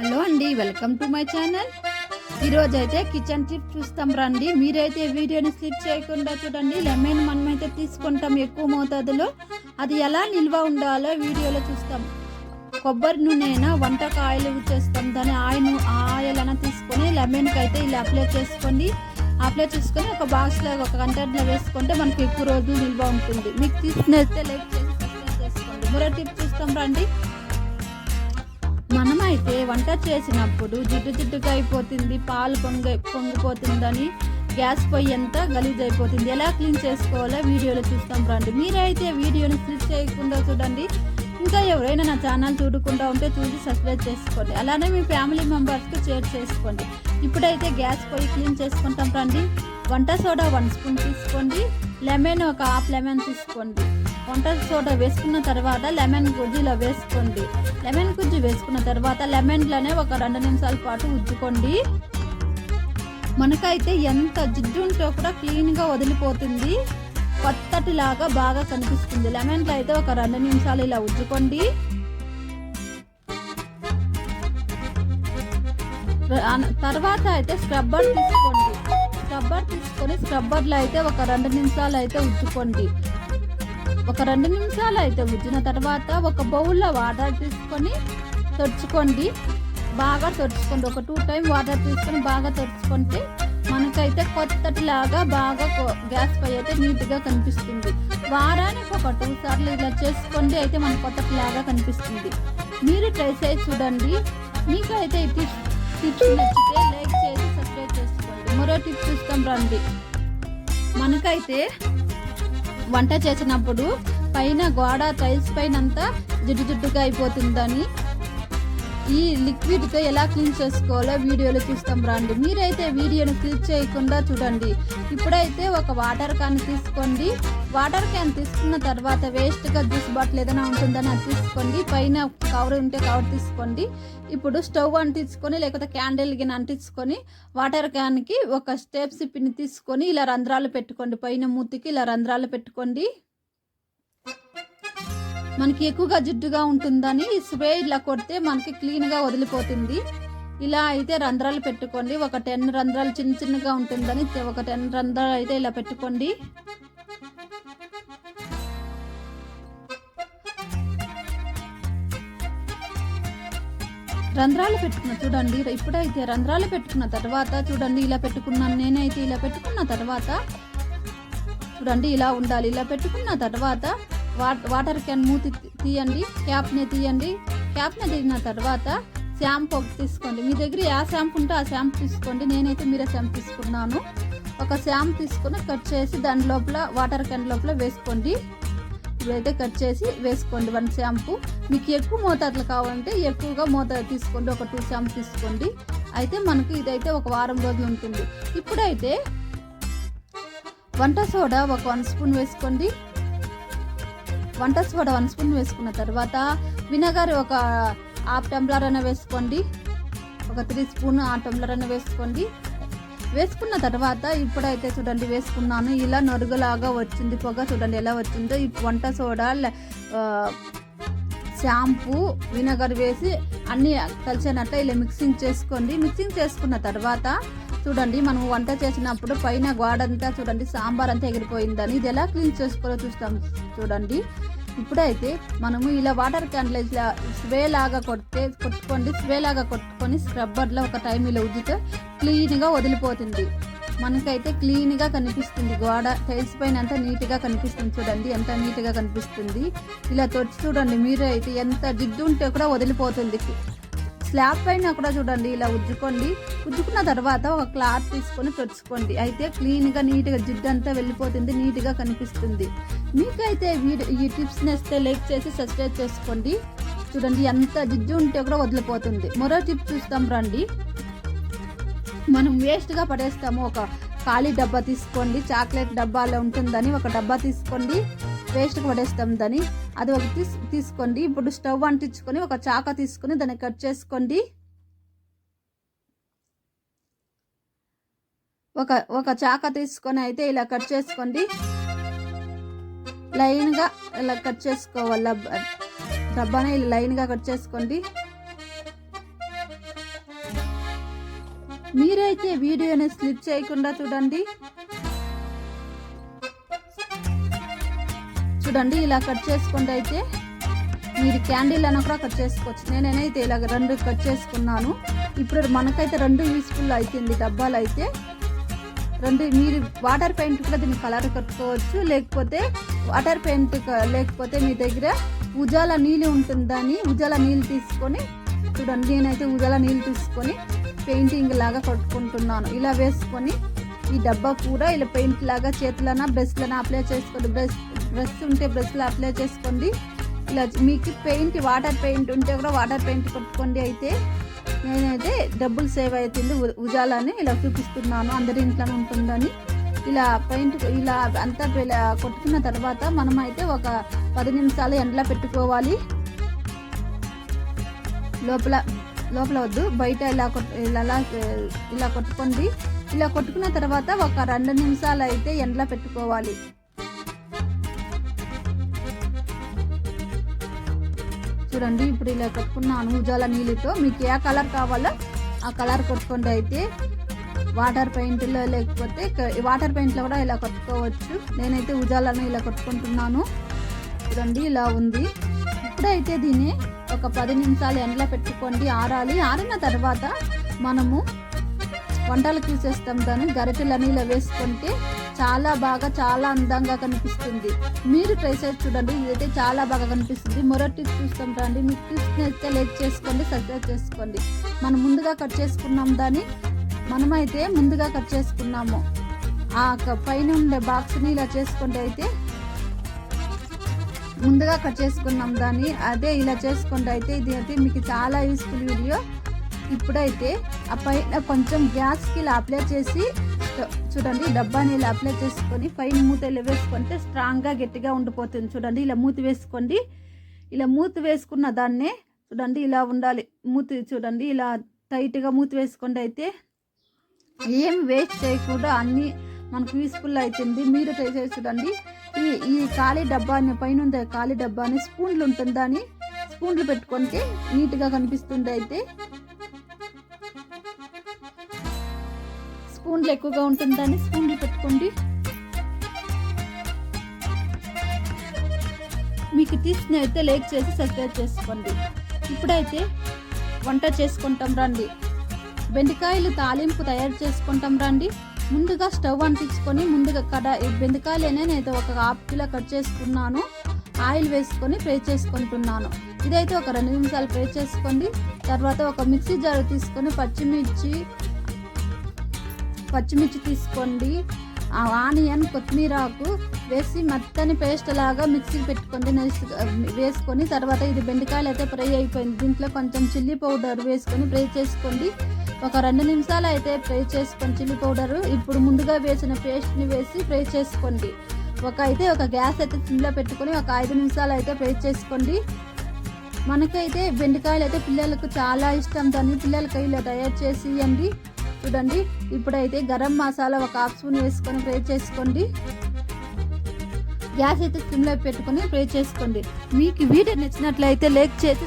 Hello అండి welcome to my channel. ఈరోజు అయితే కిచెన్ టిప్ చూస్తాం రండి. మీరైతే వీడియోని స్లిప్ చేయకుండా చూడండి. లెమన్ మనమైతే తీసుకుంటాం ఎక్కువ మోతాదులో. అది ఎలా నిల్వ ఉండాలో వీడియోలో చూస్తాం. కొబ్బరి నూనెనా వంటకు ఆయిల్ చేస్తాం. దాని ఆయిల్ ఆయిల్ అయినా తీసుకొని లెమన్కి అయితే ఇలా అప్లై చేసుకోండి. అప్లై చేసుకొని ఒక బాక్స్లో ఒక కంటెంట్లో వేసుకుంటే మనకి ఎక్కువ రోజులు నిల్వ ఉంటుంది. మీకు తీసుకునేస్తే లైక్ చేసి చేసుకోండి. మరో టిప్ చూస్తాం రండి. మనమైతే వంట చేసినప్పుడు జిడ్డు జిడ్డుగా అయిపోతుంది పాలు పొంగ పొంగిపోతుందని గ్యాస్ పొయ్యి అంతా గలీజ్ అయిపోతుంది ఎలా క్లీన్ చేసుకోవాలో వీడియోలో చూస్తాం రండి. మీరైతే వీడియోని క్లిక్ చేయకుండా చూడండి. ఇంకా ఎవరైనా నా ఛానల్ చూడకుండా ఉంటే చూసి సబ్స్క్రైబ్ చేసుకోండి. అలానే మీ ఫ్యామిలీ మెంబర్స్కి షేర్ చేసుకోండి. ఇప్పుడైతే గ్యాస్ పొయ్యి క్లీన్ చేసుకుంటాం రండి. వంట సోడా వన్ స్పూన్ తీసుకోండి. లెమన్ ఒక హాఫ్ లెమన్ తీసుకోండి. వంట సోడా వేసుకున్న తర్వాత లెమన్ గుజ్జులో వేసుకోండి. లెమన్ గుజ్జు వేసుకున్న తర్వాత లెమన్లోనే ఒక రెండు నిమిషాల పాటు ఉజ్జుకోండి మనకైతే ఎంత జిడ్డు ఉంటే కూడా క్లీన్గా వదిలిపోతుంది. కొత్తటిలాగా బాగా కనిపిస్తుంది. లెమన్లో అయితే ఒక రెండు నిమిషాలు ఇలా ఉజ్జుకోండి తర్వాత అయితే స్క్రబ్బర్ తీసుకోండి. స్క్రబ్బర్ తీసుకొని స్క్రబ్బర్లో అయితే ఒక రెండు నిమిషాలు అయితే ఉజ్జుకోండి ఒక రెండు నిమిషాలు అయితే ఉజ్జిన తర్వాత ఒక బౌల్లో వాటర్ తీసుకొని తొడుచుకోండి. బాగా తొడుచుకోండి. ఒక టూ టైం వాటర్ తీసుకొని బాగా తొడుచుకుంటే మనకైతే కొత్తటిలాగా బాగా గ్యాస్ పై అయితే నీట్గా కనిపిస్తుంది. వారానికి ఒక టూ సార్లు ఇలా చేసుకోండి అయితే మన కొత్తటిలాగా కనిపిస్తుంది. మీరు ట్రై చేసి చూడండి. మీకైతే ఈ టిప్స్ టిప్స్ నచ్చితే లైక్ చేసి సబ్స్క్రైబ్ చేసుకోండి. మరో టిప్స్ చూస్తాం రండి. మనకైతే వంట చేసినప్పుడు పైన గోడ టైల్స్ పైన అంతా జిడ్డు జిడ్డుగా అయిపోతుందని ఈ లిక్విడ్తో ఎలా క్లీన్ చేసుకోవాలో వీడియోలో చూస్తాం రండి. మీరైతే వీడియోను క్లిక్ చేయకుండా చూడండి. ఇప్పుడైతే ఒక వాటర్ క్యాన్ తీసుకోండి. వాటర్ క్యాన్ తీసుకున్న తర్వాత వేస్ట్గా జ్యూస్ బాటిల్ ఏదైనా ఉంటుందని అది తీసుకోండి. పైన కవర్ ఉంటే కవర్ తీసుకోండి. ఇప్పుడు స్టవ్ అంటించుకొని లేకపోతే క్యాండిల్ గిన్నె అంటించుకొని వాటర్ క్యాన్కి ఒక స్టెప్స్ పిన్ తీసుకొని ఇలా రంధ్రాలు పెట్టుకోండి. పైన మూతికి ఇలా రంధ్రాలు పెట్టుకోండి. మనకి ఎక్కువగా జిడ్డుగా ఉంటుందని స్ప్రే ఇలా కొడితే మనకి క్లీన్గా వదిలిపోతుంది. ఇలా అయితే రంధ్రాలు పెట్టుకోండి. ఒక టెన్ రంధ్రాలు చిన్న చిన్నగా ఉంటుందని ఒక టెన్ రంధ్రాలు అయితే ఇలా పెట్టుకోండి. రంధ్రాలు పెట్టుకున్న చూడండి. ఇప్పుడైతే రంధ్రాలు పెట్టుకున్న తర్వాత చూడండి ఇలా పెట్టుకున్నాను నేనైతే ఇలా పెట్టుకున్న తర్వాత చూడండి ఇలా ఉండాలి. ఇలా పెట్టుకున్న తర్వాత వాటర్ క్యాన్ మూతి తీయండి క్యాప్ని తీయండి. క్యాప్ని తీసిన తర్వాత షాంపూ ఒకటి తీసుకోండి. మీ దగ్గర ఏ షాంపూ ఉంటే ఆ షాంపూ తీసుకోండి. నేనైతే మీరే షాంపూ తీసుకున్నాను. ఒక షాంపూ తీసుకొని కట్ చేసి దాని లోపల వాటర్ క్యాన్ లోపల వేసుకోండి. ఇదైతే కట్ చేసి వేసుకోండి వన్ షాంపూ. మీకు ఎక్కువ మోతాదులు కావాలంటే ఎక్కువగా మోతాదు తీసుకోండి. ఒక టూ షాంపూ తీసుకోండి. అయితే మనకు ఇదైతే ఒక వారం రోజులు ఉంటుంది. ఇప్పుడైతే వంట సోడా ఒక వన్ స్పూన్ వేసుకోండి. వంట సోడా వన్ స్పూన్ వేసుకున్న తర్వాత వినగర్ ఒక హాఫ్ టంబ్లర్ అన్న వేసుకోండి. ఒక త్రీ స్పూన్ ఆ టంబ్లర్ అన్న వేసుకోండి. వేసుకున్న తర్వాత ఇప్పుడైతే చూడండి వేసుకున్నాను. ఇలా నొరుగులాగా వచ్చింది పొగ. చూడండి ఎలా వచ్చిందో. ఈ వంట సోడా షాంపూ వినగర్ వేసి అన్నీ కలిసినట్టు ఇలా మిక్సింగ్ చేసుకోండి. మిక్సింగ్ చేసుకున్న తర్వాత చూడండి మనం వంట చేసినప్పుడు పైన గోడంతా చూడండి సాంబార్ అంతా ఎగిరిపోయిందని. ఇది ఎలా క్లీన్ చేసుకోవాలో చూస్తాం చూడండి. ఇప్పుడైతే మనము ఇలా వాటర్ క్యాన్లో ఇట్లా లాగా కొడితే కొట్టుకోండి స్వే లాగా కొట్టుకొని స్క్రబ్బర్లో ఒక టైం ఇలా ఉద్దితే క్లీన్గా వదిలిపోతుంది. మనకైతే క్లీన్గా కనిపిస్తుంది. గోడ టైల్స్ పైన అంతా నీట్గా కనిపిస్తుంది చూడండి. ఎంత నీట్గా కనిపిస్తుంది. ఇలా తొచ్చి చూడండి. మీరు అయితే ఎంత జిడ్డు ఉంటే కూడా వదిలిపోతుంది. స్లాబ్ పైన కూడా చూడండి ఇలా ఉజ్జుకోండి. ఉజ్జుకున్న తర్వాత ఒక క్లాత్ తీసుకొని తుడుచుకోండి. అయితే క్లీన్గా నీట్గా జిడ్డు అంతా వెళ్ళిపోతుంది నీట్గా కనిపిస్తుంది. మీకైతే వీడియో ఈ టిప్స్ నేస్తే లైక్ చేసి సబ్స్క్రైబ్ చేసుకోండి. చూడండి ఎంత జిడ్డు ఉంటే కూడా వదిలిపోతుంది. మరో టిప్ చూస్తాం రండి. మనం వేస్ట్గా పడేస్తాము. ఒక ఖాళీ డబ్బా తీసుకోండి. చాక్లెట్ డబ్బాలో ఉంటుందని ఒక డబ్బా తీసుకోండి. వేస్ట్కి పడేస్తాం దాన్ని. అది ఒక తీసు తీసుకోండి. ఇప్పుడు స్టవ్ అంటించుకొని ఒక చాక తీసుకొని దాన్ని కట్ చేసుకోండి. ఒక ఒక చాక తీసుకొని అయితే ఇలా కట్ చేసుకోండి. లైన్గా ఇలా కట్ చేసుకోవాలి డబ్బాని ఇలా లైన్గా కట్ చేసుకోండి. మీరైతే వీడియోని స్లిప్ చేయకుండా చూడండి. చూడండి ఇలా కట్ చేసుకుంటే అయితే మీరు క్యాండిల్ అన్న కూడా కట్ చేసుకోవచ్చు. నేనైతే ఇలా రెండు కట్ చేసుకున్నాను. ఇప్పుడు మనకైతే రెండు యూస్ఫుల్ అవుతుంది డబ్బాలు అయితే. రెండు మీరు వాటర్ పెయింట్ కూడా దీన్ని కలర్ కట్టుకోవచ్చు. లేకపోతే వాటర్ పెయింట్ లేకపోతే మీ దగ్గర ఉజాల నీళ్ళు ఉంటుందని ఉజాల నీళ్ళు తీసుకొని చూడండి నేనైతే ఉజాల నీళ్ళు తీసుకొని పెయింటింగ్ లాగా కట్టుకుంటున్నాను. ఇలా వేసుకొని ఈ డబ్బా కూడా ఇలా పెయింట్ లాగా చేతులన బ్రష్లన అప్లై చేసుకోండి. బ్రష్ బ్రష్ ఉంటే బ్రష్లు అప్లై చేసుకోండి. ఇలా మీకు పెయింట్ వాటర్ పెయింట్ ఉంటే కూడా వాటర్ పెయింట్ కొట్టుకోండి అయితే. నేనైతే డబ్బులు సేవ్ అవుతుంది ఉ- ఉజాలని ఇలా చూపిస్తున్నాను అందరి ఇంట్లోనే ఉంటుందని. ఇలా పెయింట్ ఇలా అంతా ఇలా కొట్టుకున్న తర్వాత మనం అయితే ఒక పది నిమిషాలు ఎండలో పెట్టుకోవాలి. లోపల లోపల వద్దు బయట ఇలా ఇలా ఇలా కొట్టుకోండి. ఇలా కొట్టుకున్న తర్వాత ఒక రెండు నిమిషాలు అయితే ఎండలో పెట్టుకోవాలి. చూడండి. ఇప్పుడు ఇలా కట్టుకున్నాను ఉజాల నీళ్ళతో మీకు ఏ కలర్ కావాలో ఆ కలర్ కొట్టుకోండి అయితే. వాటర్ పెయింట్లో లేకపోతే వాటర్ పెయింట్లో కూడా ఇలా కొట్టుకోవచ్చు. నేనైతే ఉజాలను ఇలా కొట్టుకుంటున్నాను. చూడండి ఇలా ఉంది. ఇప్పుడైతే దీన్ని ఒక పది నిమిషాలు ఎండలో పెట్టుకోండి ఆరాలి. ఆరిన తర్వాత మనము వంటలకు తీసేస్తాం దాన్ని. గరిటెలని ఇలా వేసుకుంటే చాలా బాగా చాలా అందంగా కనిపిస్తుంది. మీరు ట్రై చేసి చూడండి. ఇదైతే చాలా బాగా కనిపిస్తుంది. మరో టిప్స్ చూస్తాం రండి. మీకు టిప్స్ నచ్చితే లైక్ చేసుకోండి సబ్స్క్రైబ్ చేసుకోండి. మనం ముందుగా కట్ చేసుకున్నాం దాన్ని. మనమైతే ముందుగా కట్ చేసుకున్నాము. ఆ పైన ఉండే బాక్స్ని ఇలా చేసుకుంటే అయితే ముందుగా కట్ చేసుకున్నాం దాన్ని. అదే ఇలా చేసుకుంటే అయితే ఇది అయితే మీకు చాలా యూస్ఫుల్ వీడియో ఇప్పుడైతే ఆ పైన కొంచెం గ్యాస్కి ఇలా అప్లై చేసి చూడండి డబ్బాని ఇలా అప్లై చేసుకొని పైన మూత ఇలా వేసుకుంటే స్ట్రాంగ్గా గట్టిగా ఉండిపోతుంది. చూడండి ఇలా మూతి వేసుకోండి. ఇలా మూతి వేసుకున్న దాన్నే చూడండి ఇలా ఉండాలి. మూతి చూడండి ఇలా టైట్గా మూతి వేసుకోండి అయితే ఏం వేస్ట్ చేయకుండా అన్నీ మనకు యూస్ఫుల్ అవుతుంది మీరు ట్రై చేసి చూడండి. ఈ ఈ ఖాళీ డబ్బాని పైన ఉండే ఖాళీ డబ్బాని స్పూన్లు ఉంటుంది దాన్ని స్పూన్లు పెట్టుకుంటే నీట్గా కనిపిస్తుంది అయితే స్పూన్లు ఎక్కువగా ఉంటుందని స్పూన్లు పెట్టుకోండి. మీకు తీసిన అయితే లేక్ చేసి సబ్స్క్రైబ్ చేసుకోండి. ఇప్పుడైతే వంట చేసుకుంటాం రండి. బెండకాయలు తాలింపు తయారు చేసుకుంటాం రండి. ముందుగా స్టవ్ అంటించుకొని ముందుగా కడ బెండకాయలు నేనైతే ఒక హాఫ్ కిలో కట్ చేసుకున్నాను. ఆయిల్ వేసుకొని ఫ్రై చేసుకుంటున్నాను. ఇదైతే ఒక రెండు నిమిషాలు ఫ్రై చేసుకోండి. తర్వాత ఒక మిక్సీ జార్ తీసుకొని పచ్చిమిర్చి పచ్చిమిర్చి తీసుకోండి. ఆ ఆనియన్ కొత్తిమీర ఆకు వేసి మెత్తని పేస్ట్ లాగా మిక్సీకి పెట్టుకొని నెక్స్ట్ వేసుకొని తర్వాత ఇది బెండకాయలు అయితే ఫ్రై అయిపోయింది. దీంట్లో కొంచెం చిల్లీ పౌడర్ వేసుకొని ఫ్రై చేసుకోండి. ఒక రెండు నిమిషాలు అయితే ఫ్రై చేసుకొని చిల్లీ పౌడరు. ఇప్పుడు ముందుగా వేసిన పేస్ట్ని వేసి ఫ్రై చేసుకోండి. ఒక అయితే ఒక గ్యాస్ అయితే సిమ్లో పెట్టుకొని ఒక ఐదు నిమిషాలు అయితే ఫ్రై చేసుకోండి. మనకైతే బెండకాయలు అయితే పిల్లలకు చాలా ఇష్టం. దాన్ని పిల్లలకి ఇలా తయారు చేసి ఇవ్వండి. చూడండి. ఇప్పుడైతే గరం మసాలా ఒక హాఫ్ స్పూన్ వేసుకొని ఫ్రై చేసుకోండి. గ్యాస్ అయితే సిమ్లో పెట్టుకొని ఫ్రై చేసుకోండి. మీకు వీడియో నచ్చినట్లయితే లైక్ చేసి